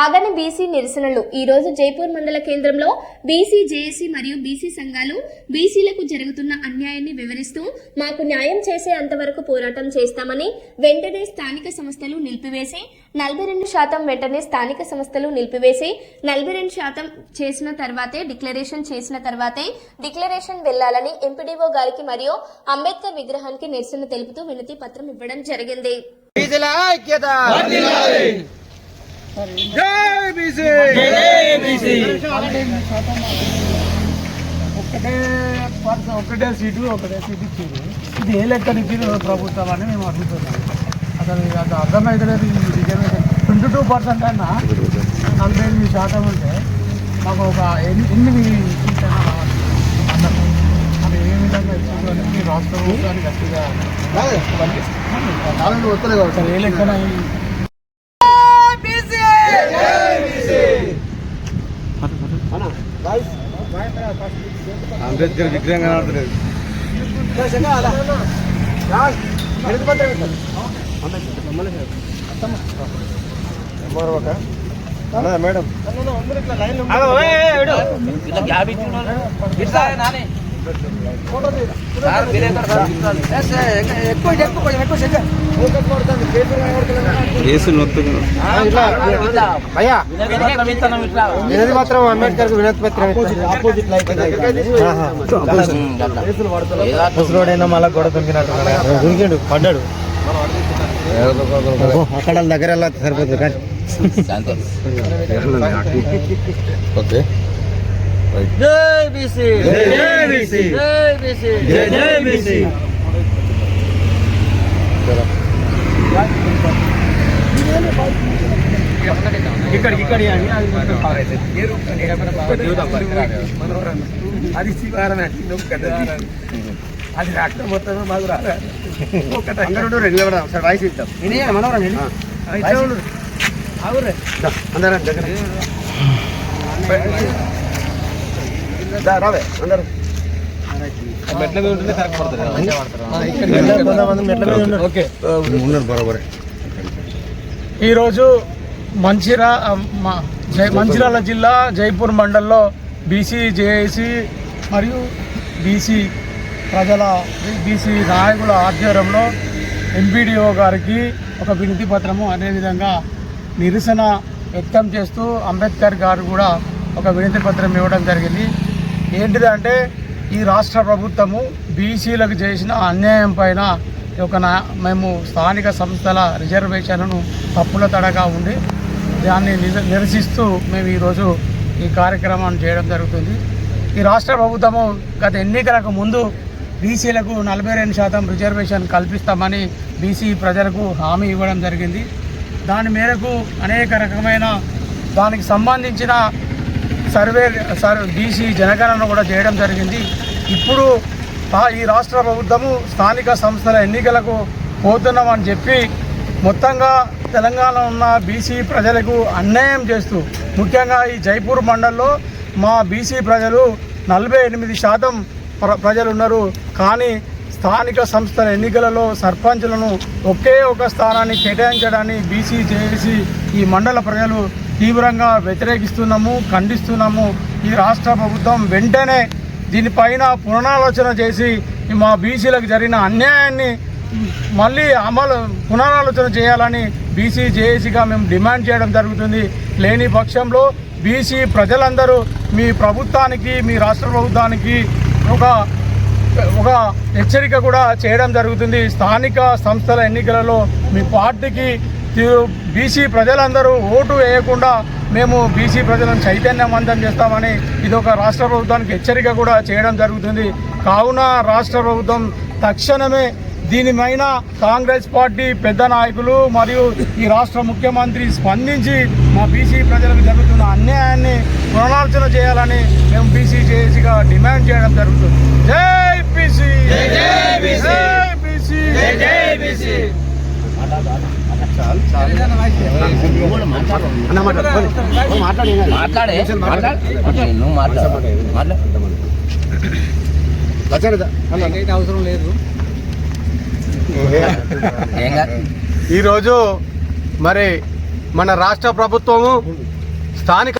ఆగని బీసీ నిరసనలు. ఈ రోజు జైపూర్ మండల కేంద్రంలో బీసీ జేఏసీ మరియు బీసీ సంఘాలు బీసీలకు జరుగుతున్న అన్యాయాన్ని వివరిస్తూ మాకు న్యాయం చేసే అంతవరకు పోరాటం చేస్తామని వెంటనే స్థానిక సంస్థలు నిలిపివేసి నలభై రెండు శాతం వెంటనే స్థానిక సంస్థలు నిలిపివేసి నలభై రెండు శాతం చేసిన తర్వాతే డిక్లరేషన్ చేసిన తర్వాతే డిక్లరేషన్ వెళ్ళాలని ఎంపీడీఓ గారికి మరియు అంబేద్కర్ విగ్రహానికి నిరసన తెలుపుతూ వినతి పత్రం ఇవ్వడం జరిగింది. జై బీసీ ఒకటే ఒకటే సీటు ఒకటే సీటు ఇచ్చారు ఇది ఏ లెక్క ఇచ్చారు ప్రభుత్వం అని మేము అడుగుతున్నాం అసలు అది అర్థమవుతలేదు ట్వంటీ టూ పర్సెంట్ అన్నా నలభై ఎనిమిది శాతం ఉంటే మాకు ఒక ఎన్ని- ఎనిమిది సీట్లు అయినా రావాలి. అది ఏ విధంగా ఇచ్చారు అని మీ రాష్ట్ర ప్రభుత్వాన్ని గట్టిగా నాలుగు అసలు ఏ లెక్కన అంబేద్కర్ విగ్రహం కనబడతలేదు మేడం అయ్యా వినతి పత్రం అంబేద్కర్ వినతి పత్రం ముసలోడైనా మళ్ళా గొడవ దొరికినట్టు దొరికిండు పడ్డాడు. అక్కడ దగ్గర సరిపోతుంది ఓకే. జై బీసీ జై బీసీ జై బీసీ జై బీసీ ఇక్కడికి ఇక్కడ అది శివారం అది రాష్ట్రం మొత్తం మాకు రాదు. ఒకటి. అందరూ రెండు నిలబడ ఒకసారి వాయిస్ ఇద్దాం అందరం దగ్గర. రావే అందరూ. మెట్ల మీద ఉంటే కరెక్ట్ ఈరోజు మంచిరా జై మంచిర్యాల జిల్లా జైపూర్ మండల్లో బీసీ జేఏసీ మరియు బీసీ ప్రజల బీసీ నాయకుల ఆధ్వర్యంలో ఎంపీడీఓ గారికి ఒక వినతి పత్రము అదేవిధంగా నిరసన వ్యక్తం చేస్తూ అంబేద్కర్ గారు కూడా ఒక వినతి పత్రం ఇవ్వడం జరిగింది. ఏంటిదంటే ఈ రాష్ట్ర ప్రభుత్వము బీసీలకు చేసిన అన్యాయం పైన ఒక నా మేము స్థానిక సంస్థల రిజర్వేషన్లను తప్పుల తడగా ఉండి దాన్ని నిరసిస్తూ మేము ఈరోజు ఈ కార్యక్రమాన్ని చేయడం జరుగుతుంది. ఈ రాష్ట్ర ప్రభుత్వము గత ఎన్నికలకు ముందు బీసీలకు నలభై రెండు శాతం రిజర్వేషన్ కల్పిస్తామని బీసీ ప్రజలకు హామీ ఇవ్వడం జరిగింది. దాని మేరకు అనేక రకమైన దానికి సంబంధించిన సర్వే సర్ బీసీ జనగణన కూడా చేయడం జరిగింది. ఇప్పుడు ఈ రాష్ట్ర ప్రభుత్వము స్థానిక సంస్థల ఎన్నికలకు పోతున్నామని చెప్పి మొత్తంగా తెలంగాణ ఉన్న బీసీ ప్రజలకు అన్యాయం చేస్తూ ముఖ్యంగా ఈ జైపూర్ మండల్లో మా బీసీ ప్రజలు నలభై ఎనిమిది శాతం ప్ర- ప్రజలు ఉన్నారు. కానీ స్థానిక సంస్థల ఎన్నికలలో సర్పంచులను ఒకే ఒక స్థానాన్ని కేటాయించడాన్ని బీసీ జేఏసీ ఈ మండల ప్రజలు తీవ్రంగా వ్యతిరేకిస్తున్నాము ఖండిస్తున్నాము. ఈ రాష్ట్ర ప్రభుత్వం వెంటనే దీనిపైన పునరాలోచన చేసి మా బీసీలకు జరిగిన అన్యాయాన్ని మళ్ళీ అమలు పునరాలోచన చేయాలని బీసీ జేఏసీగా మేము డిమాండ్ చేయడం జరుగుతుంది. లేని పక్షంలో బీసీ ప్రజలందరూ మీ ప్రభుత్వానికి మీ రాష్ట్ర ప్రభుత్వానికి ఒక ఒక హెచ్చరిక కూడా చేయడం జరుగుతుంది. స్థానిక సంస్థల ఎన్నికలలో మీ పార్టీకి బీసీ ప్రజలందరూ ఓటు వేయకుండా మేము బీసీ ప్రజలను చైతన్యవంతం చేస్తామని ఇది ఒక రాష్ట్ర ప్రభుత్వానికి హెచ్చరిక కూడా చేయడం జరుగుతుంది. కావున రాష్ట్ర ప్రభుత్వం తక్షణమే దీనిపైన కాంగ్రెస్ పార్టీ పెద్ద నాయకులు మరియు ఈ రాష్ట్ర ముఖ్యమంత్రి స్పందించి మా బీసీ ప్రజలకు జరుగుతున్న అన్యాయాన్ని పునరాలోచన చేయాలని మేము బీసీ జేఏసీగా డిమాండ్ చేయడం జరుగుతుంది. జై బీసీ! జై బీసీ! జై బీసీ! మాట్లాడే నువ్వు మాట్లాడు అవసరం లేదు ఈరోజు మరి మన రాష్ట్ర ప్రభుత్వము స్థానిక